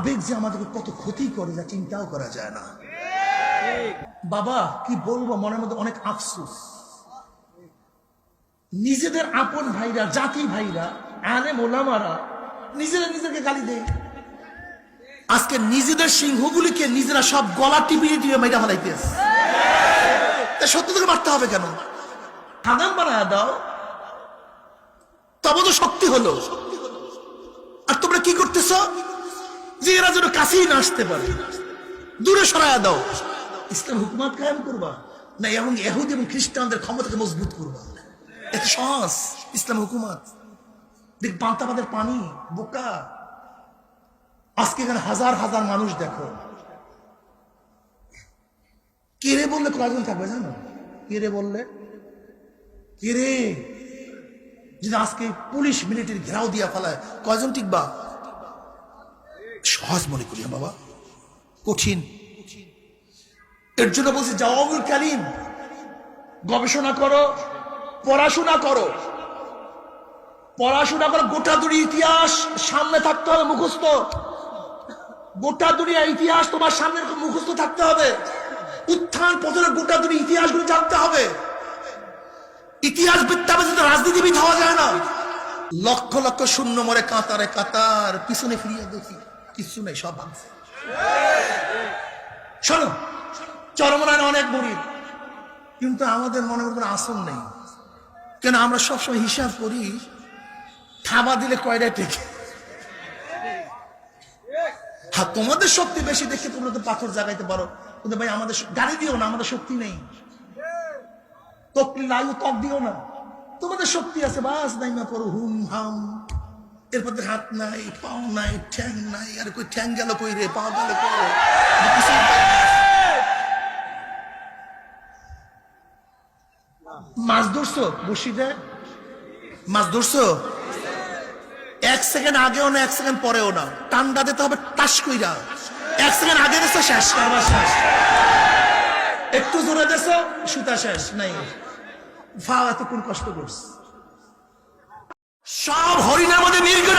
আবেগ যে আমাদেরকে কত ক্ষতি করে, যা চিন্তাও করা যায় না। বাবা, কি বলব, মনের মধ্যে অনেক আফসোস। নিজেদের আপন ভাইরা, জাতি ভাইরা আলে মোলামারা, নিজেরা নিজেকে গালি দেয়। আজকে নিজেদের সিংহগুলিকে নিজেরা সব গলা টিপিয়ে টিপে মেয়েটা ফেলাইতেছে সত্য থেকে মারতে হবে কেন? হাদাম বানায় দাও। তবে তো শক্তি হলো। যে এরা যেন কাছেই না আসতে পারে। দূরে সরায়া দাও। ইসলাম হুকুমাত কায়েম করবা। না এবং এহুদ এবং খ্রিস্টানদের ক্ষমতাকে মজবুত করবা। এত সহজ ইসলাম হুকুমাত। দেখ পান্তাবাদের পানি, বোকা। আজকে এখানে হাজার হাজার মানুষ দেখো। কেড়ে বললে কয়জন থাকবে জানো? কেড়ে বললে? কেড়ে যদি আজকে পুলিশ, মিলিটারি ঘেরাও দিয়া ফেলায়, কয়জন টিকবা? সহজ মনে করি, বাবা। কঠিন। এর জন্য বলছি, জওয়াবুল কালিম গবেষণা করো, পড়াশোনা করো। পড়াশোনা করো, গোটা দুটি ইতিহাস সামনে থাকতে হবে, মুখস্থ। গোটা দুনিয়া ইতিহাস তোমার সামনে মুখস্থ থাকতে হবে। উত্থান পতনের গোটা দুটি ইতিহাসগুলো জানতে হবে। ইতিহাস বিদ্যা ব্যতীত রাজনীতিবিদ হওয়া যায় না। লক্ষ লক্ষ শূন্য মরে কাতারে কাতার, পিছনে ফিরিয়ে দেখি। কিছু নেই, সব ভাঙছে। শোনো চরমনায় অনেক গরিব, কিন্তু আমাদের মনে মতো আসন নেই। কেন, আমরা সবসময় হিসাব করি, থাবা দিলে কয়টা টেকে? হ্যাঁ তোমাদের শক্তি বেশি দেখে তোমরা তো পাথর জাগাইতে পারো। কিন্তু ভাই, আমাদের গাড়ি দিও না, আমাদের শক্তি নেই। তকলি লাইও তক দিও না। তোমাদের শক্তি আছে, বাস নাই না পড়ো, হুম, হাম। এরপর হাত নাই, পাও নাই, ঠ্যাং নাই, আর কই ঠ্যাং গেল কই রে, পা গেল কই রে। মাছ ধরছো বসিতে? মাছ ধরছো? এক সেকেন্ড আগেও না, এক সেকেন্ড পরেও না। টান্ডা দিতে হবে টাস কইরা। এক সেকেন্ড আগে দিছো, শেষ। কারবার শেষ। একটু জোরে দিছো, সুতা শেষ। নাই। ভাও এতক্ষণ কষ্ট করছে। সব হরিণের মধ্যে মীর্ঘ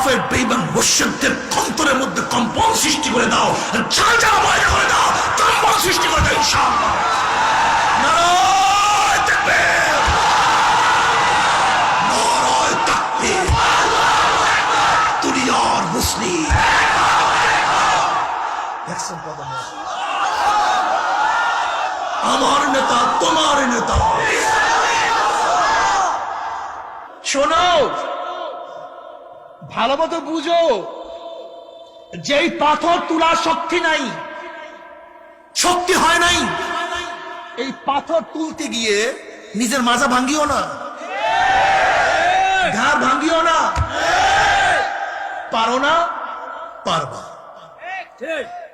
কাফের বেইমান মুশরিকদের অন্তরের মধ্যে কম্পন সৃষ্টি করে দাও। ঝাল ঝাল ময়দা করে দাও কম্পন সৃষ্টি করে দাও আমার নেতা, তোমার নেতা। শোনো ভালো মতো বুঝো, যেই পাথর তোলার শক্তি নাই, শক্তি হয় নাই, এই পাথর তুলতে গিয়ে নিজের মাজা ভাঙ্গিও না, ঘাড় ভাঙ্গিও না, পারো না? পারবা।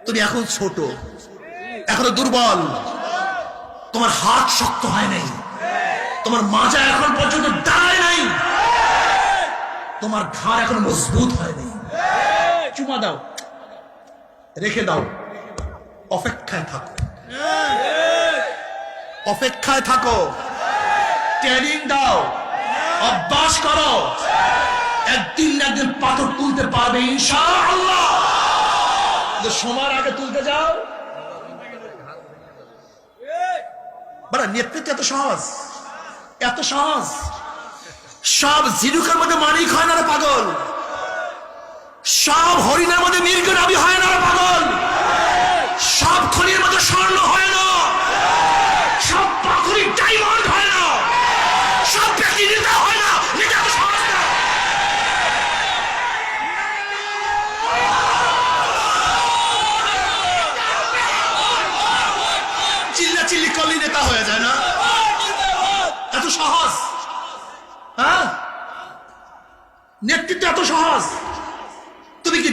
তুমি এখন ছোট, এখনও দুর্বল, তোমার হাত শক্ত হয় নাই, তোমার মাজা এখন পর্যন্ত দাঁড়ায় নাই। তোমার ঘাড় এখন মজবুত হয় নাই চুমা দাও। রেখে দাও। অপেক্ষায় থাকো। অপেক্ষায় থাকো। ট্রেনিং দাও। অভ্যাস করো। একদিন না একদিন পাথর তুলতে পারবে ইনশাআল্লাহ। সময়ের আগে তুলতে যাও। নেতৃত্ব এত সহজ। এত সহজ। সব জিরুকের মধ্যে মানিক হয় না পাগল। সব হরিণের মধ্যে মীর্ঘ নাবি হয় না পাগল। সব খনির মধ্যে স্বর্ণ হয়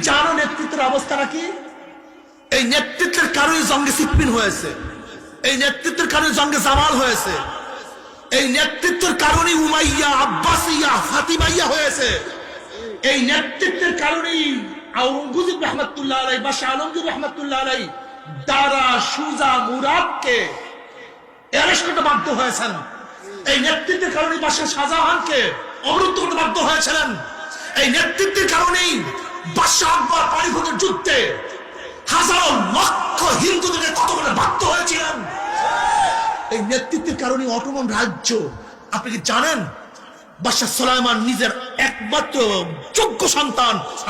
জানো নেতৃত্বের অবস্থাটা কি? এই নেতৃত্বের কারণে জঙ্গে সিপিন হয়েছে। এই নেতৃত্বের কারণে জঙ্গে জামাল হয়েছে। এই নেতৃত্বের কারণে উমাইয়া, আব্বাসিয়া, ফাতিমাইয়া হয়েছে। এই নেতৃত্বের কারণেই আওরঙ্গজেব রহমতুল্লাহ আলাই বা শাহ আলমগীর রহমতুল্লাহ আলাই দারা, সুজা, মুরাদকে অ্যারেস্ট করতে বাধ্য হয়েছেন। এই নেতৃত্বের কারণে বাদশাহ শাহজাহানকে অবরুদ্ধ করতে বাধ্য হয়েছিলেন। এই নেতৃত্বের কারণেই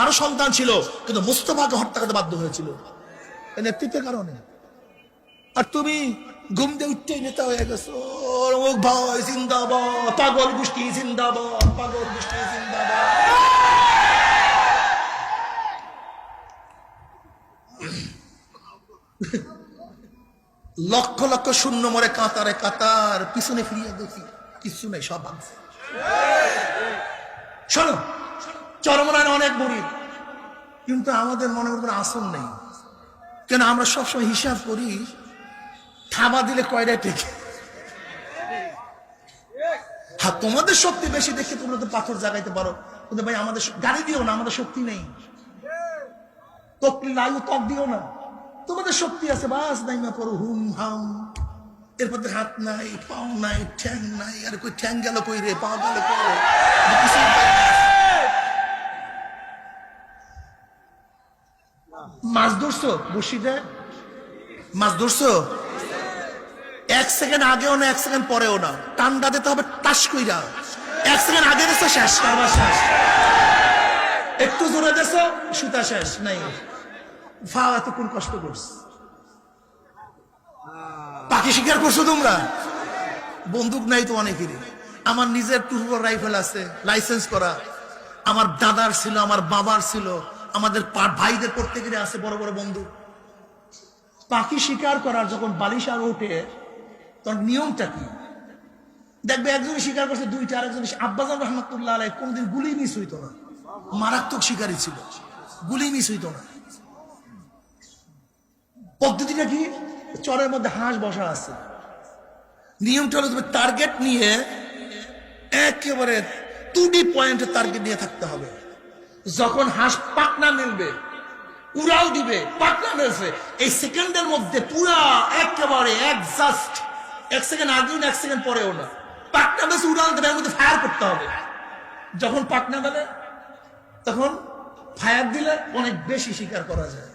আরও সন্তান ছিল, কিন্তু মুস্তফাকে হত্যা করতে বাধ্য হয়েছিল। এই নেতৃত্বের কারণে। আর তুমি ঘুম দিয়ে উঠতে নেতা হয়ে গেছো। ভাই, জিন্দাবাদ, পাগল গোষ্ঠী, জিন্দাবাদ, পাগল গোষ্ঠী, জিন্দাবাদ। লক্ষ লক্ষ শূন্য মরে কাতারে কাতার, পিছনে ফিরিয়ে দেখি কিছু নেই, সব ভাঙছে। শোনো, চরমনায় অনেক গরিব, কিন্তু আমাদের মনের উপর আসন নেই। কেন আমরা সবসময় হিসাব করি, থাবা দিলে কয়টা টেকে? হ্যাঁ তোমাদের শক্তি বেশি দেখে তোমরা তো পাথর জাগাইতে পারো। কিন্তু ভাই, আমাদের গাড়ি দিও না, আমাদের শক্তি নেই। তকলি লাইও তক দিও না। তোমাদের শক্তি আছে, বাস নাই পড়ো হুম হাম। এরপর হাত নাই, পাও নাই, ঠ্যাং নাই, আর কই ঠ্যাং গেল কই রে পা গেল। মাছ ধরছো? বসিতে মাছ ধরছো? এক সেকেন্ড আগেও না, এক সেকেন্ড পরেও না। টান্ডা দিতে হবে টাস কইরা। এক সেকেন্ড আগে দিছো, শেষ, কারবার শেষ। একটু জোরে দিছো, সুতা শেষ, নাই। এতক্ষণ কষ্ট করছ? পাখি শিকার করছ তোমরা? বন্দুক নাই তো অনেকেরই। আমার নিজের রাইফেল আছে, লাইসেন্স করা। আমার দাদার ছিল, আমার বাবার ছিল, আমাদের ভাইদের আছে বড় বড় বন্দুক। পাখি শিকার করার যখন বালিশার ওঠে, তখন নিয়মটা কি? দেখবে একজন শিকার করছে দুইটা আর একজন আব্বাজান রহমতুল্লাহ আলাই কোনদিন গুলি মিস হইতো না। মারাত্মক শিকারী ছিল। গুলি মিস হইতো না। পদ্ধতিটা কি? চরের মধ্যে হাঁস বসা আছে। নিয়মটা হলো তুমি টার্গেট নিয়ে একেবারে টুডি পয়েন্টে টার্গেট নিয়ে থাকতে হবে। যখন হাঁস পাকনা মেলবে, উড়াল দিবে, পাকনা মেলছে, এই সেকেন্ডের মধ্যে পুরা একেবারে একজাস্ট এক সেকেন্ড আগেও না, এক সেকেন্ড পরেও না। পাকনা মেলছে, উড়াল দেবে, এর মধ্যে ফায়ার করতে হবে। যখন পাকনা মেলে, তখন ফায়ার দিলে অনেক বেশি শিকার করা যায়।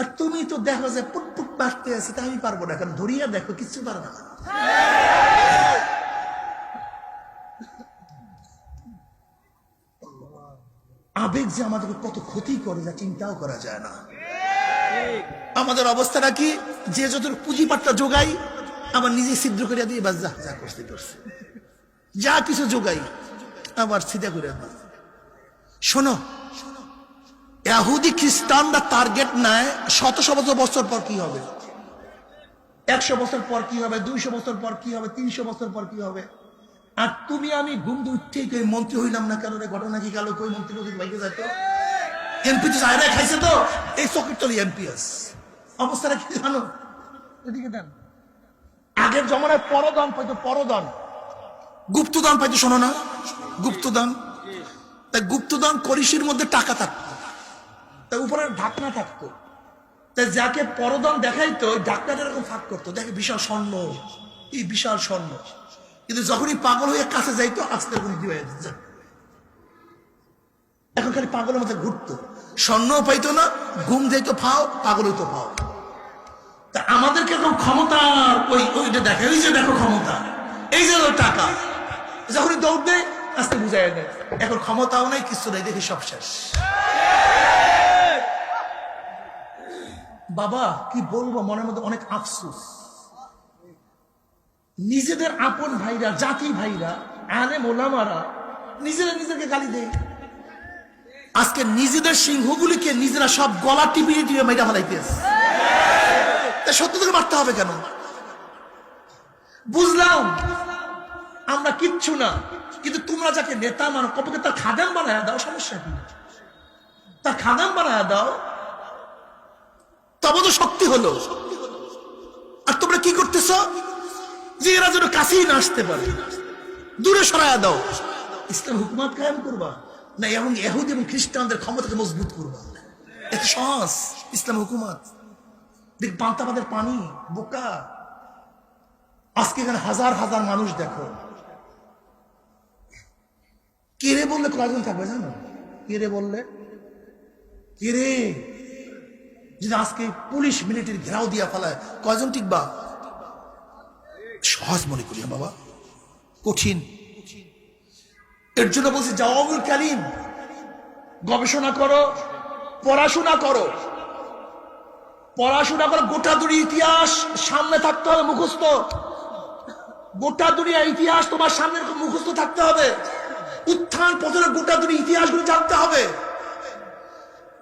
আর তুমি তো দেখো যে পুটপুট মারতে আছে, তা আমি পারব না। কারণ ধরিয়া দেখো, কিচ্ছু পারবে না। আবেগ যে আমাদেরকে কত ক্ষতি করে, যা চিন্তাও করা যায় না। আমাদের অবস্থাটা কি? যে যত পুঁজিপাটটা যোগাই, আবার নিজে ছিদ্র করে দিয়ে বাস যা যা করতে করছে। যা কিছু যোগাই, আবার সিধা করে দিই শোনো এহুদি খ্রিস্টানরা টার্গেট নেয় শত শত বছর পর কি হবে? একশো বছর পর কি হবে? দুইশো বছর পর কি হবে? তিনশো বছর পর কি হবে? আর তুমি আমি ঘুম উঠতেই কই মন্ত্রী হইলাম না কেন রে? ঘটনা কি গেল? কই মন্ত্রী বাইকে যেত এমপি তো? চায়রা খাইছে তো? এই চকির তলি এমপিএস অবস্থাটা কি জানো? এদিকে দেন। আগের জমানায় পরদান পাইতো পরদান। গুপ্তদান পাইতো শোনো না। গুপ্তদান। তাই গুপ্তদান করিসির মধ্যে টাকা থাকতো। তাই উপরে ঢাকনা থাকতো। তাই যাকে পরদান দেখাইতো ঢাকনাটা এরকম ফাঁক করতো। দেখে বিশাল স্বর্ণ। এই বিশাল স্বর্ণ। কিন্তু যখনই পাগল হয়ে কাছে যাইতো, আস্তে করে। এখন খালি পাগলের মধ্যে ঘুরতো। স্বর্ণও পাইতো না, ঘুম যাইতো ফাও পাগল হইতো ফাও। তা আমাদেরকে এখন ক্ষমতার ওই ওইটা দেখে, ওই যে দেখো ক্ষমতা। এই যে টাকা। যখনই দৌড় দেয়, আস্তে বুঝাই দেয়। এখন ক্ষমতাও নাই, কিছু নাই, দেখি সব শেষ। বাবা, কি বলব, মনের মধ্যে অনেক আফসোস। নিজেদের আপন ভাইরা জাতি ভাইরা আনে মোলামারা নিজেরা নিজেকে গালি দেয়। আজকে নিজেদের সিংহগুলিকে নিজেরা সব গলা টিপিয়ে টিপে মেয়েটা ফেলাইতেছে সত্য থেকে মারতে হবে কেন? বুঝলাম, আমরা কিচ্ছু না, কিন্তু তোমরা যাকে নেতা মানো, কপকে তার খাদাম বানায় দাও, সমস্যা কি? তার খাদাম বানায় দাও তবে তো শক্তি হলো। আর তোমরা কি করতেছ? যে এরা যেন কাছেই না আসতে পারে। দূরে সরায়া দাও। ইসলাম হুকুমাত কায়েম করবা। না এবং এহুদ এবং খ্রিস্টানদের ক্ষমতাকে মজবুত করবা। এত সহজ ইসলাম হুকুমাত। দেখ বান্তাবাদের পানি, বোকা। আজকে এখানে হাজার হাজার মানুষ দেখো। কেড়ে বললে কয়জন থাকবে জানো? কেড়ে বললে? কেড়ে যদি আজকে পুলিশ, মিলিটারি ঘেরাও দিয়া ফেলায়, কয়জন টিকবা? সহজ মনে করি বাবা, কঠিন। এর জন্য বলছি, জওয়াবুল কালিম গবেষণা করো, পড়াশোনা করো। পড়াশোনা করো, গোটা দুরি ইতিহাস সামনে থাকতে হবে, মুখস্থ। গোটা দুনিয়া ইতিহাস তোমার সামনে মুখস্থ থাকতে হবে। উত্থান পতনের গোটা দুটি ইতিহাসগুলো জানতে হবে।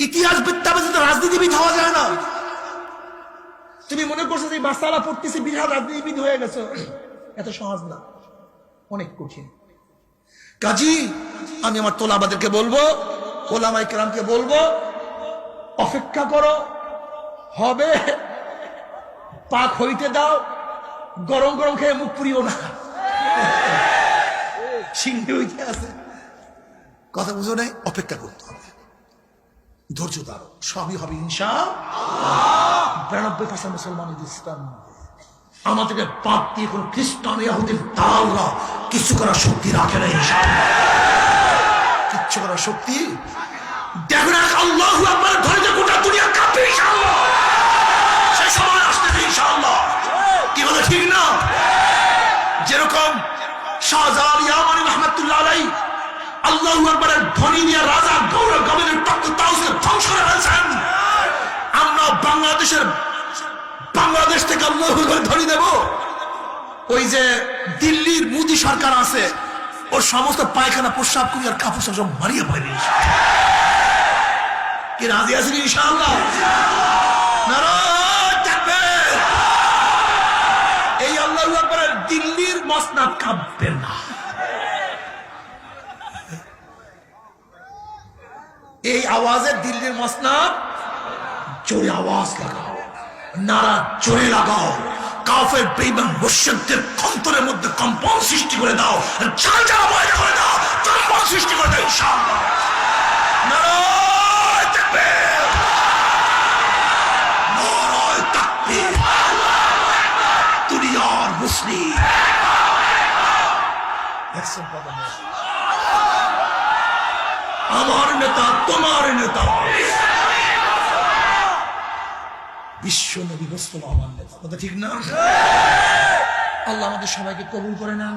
ইতিহাস বিদ্যা তো রাজনীতিবিদ হওয়া যায় না। তুমি মনে করছ যে মাসালা পড়তেছি, বিরাট রাজনীতিবিদ হয়ে গেছো? এত সহজ না। অনেক কঠিন। কাজী, আমি আমার তোলাবাদেরকে বলব ওলামাই কেরামকে বলব, অপেক্ষা করো। হবে। পাক হইতে দাও, গরম গরম খেয়ে মুখ পুরিও না। সিংহে হইতে আছে কথা বুঝো নাই? অপেক্ষা করতে হবে। ধৈর্য ধরো। সবই হবে ইনশা বিরানব্বই পার্সেন্ট মুসলমান ইসলাম আমাদেরকে বাদ দিয়ে কোন খ্রিস্টান কিছু করার শক্তি রাখে না ইনশাআল্লাহ কিচ্ছু করার শক্তি দেখো না, আল্লাহ যে গোটা দুনিয়া কাঁপবে ইনশাআল্লাহ সেই সময় আসতেছে ইনশাআল্লাহ কি বলে, ঠিক না? যেরকম শাহজালাল ইয়ামানি রহমতুল্লাহ আলাই আল্লাহ আকবরের নিয়ে রাজা গৌরব গভীরের আমরা বাংলাদেশের, বাংলাদেশ থেকে আল্লাহ ধ্বনি দেব ওই যে দিল্লির মোদি সরকার আছে, ওর সমস্ত পায়খানা, প্রস্রাব করি আর কাপড় সব মারিয়ে পাইবে কি রাজি আছেন ইনশাআল্লাহ? এই আল্লাহ দিল্লির মসনাদ কাঁপবে না এই আওয়াজে দিল্লির মসনাদ, জোরে আওয়াজ লাগাও, নারা জোরে লাগাও, কাফের বেইমান মুর্শিদদের অন্তরের মধ্যে কম্পন সৃষ্টি করে দাও, আর চাল চাল করে দাও কম্পন সৃষ্টি করে দাও, ইনশাআল্লাহ। দুনিয়ার মুসলিম? আমার নেতা, তোমার নেতা। বিশ্ব নবী মুস্তফা আমার নেতা। কথা ঠিক না? আল্লাহ আমাদের সবাইকে কবুল করে নেন।